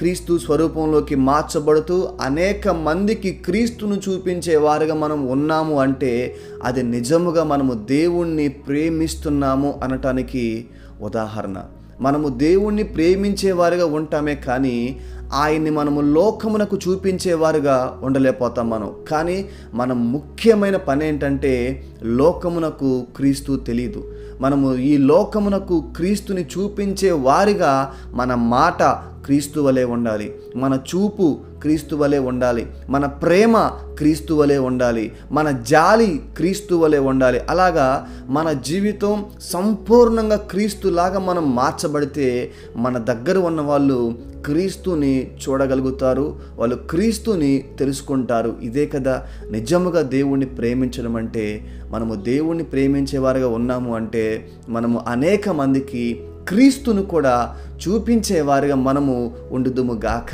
క్రీస్తు స్వరూపంలోకి మార్చబడుతూ అనేక మందికి క్రీస్తును చూపించే వారుగా మనం ఉన్నాము అంటే అది నిజముగా మనము దేవుణ్ణి ప్రేమిస్తున్నాము అనటానికి ఉదాహరణ. మనము దేవుణ్ణి ప్రేమించేవారుగా ఉంటామే కానీ ఆయన్ని మనము లోకమునకు చూపించేవారుగా ఉండలేకపోతాం మనం. కానీ మనం ముఖ్యమైన పని ఏంటంటే లోకమునకు క్రీస్తు తెలియదు మనము ఈ లోకమునకు క్రీస్తుని చూపించే వారిగా మన మాట క్రీస్తు వలె ఉండాలి. మన చూపు క్రీస్తు వలె ఉండాలి. మన ప్రేమ క్రీస్తు వలె ఉండాలి. మన జాలి క్రీస్తు వలె ఉండాలి. అలాగా మన జీవితం సంపూర్ణంగా క్రీస్తులాగా మనం మార్చబడితే మన దగ్గర ఉన్న వాళ్ళు క్రీస్తుని చూడగలుగుతారు. వాళ్ళు క్రీస్తుని తెలుసుకుంటారు. ఇదే కదా నిజముగా దేవుణ్ణి ప్రేమించడం అంటే మనము దేవుణ్ణి ప్రేమించేవారుగా ఉన్నాము అంటే మనము అనేక మందికి క్రీస్తును కూడా చూపించేవారుగా మనము ఉండుదుము గాక.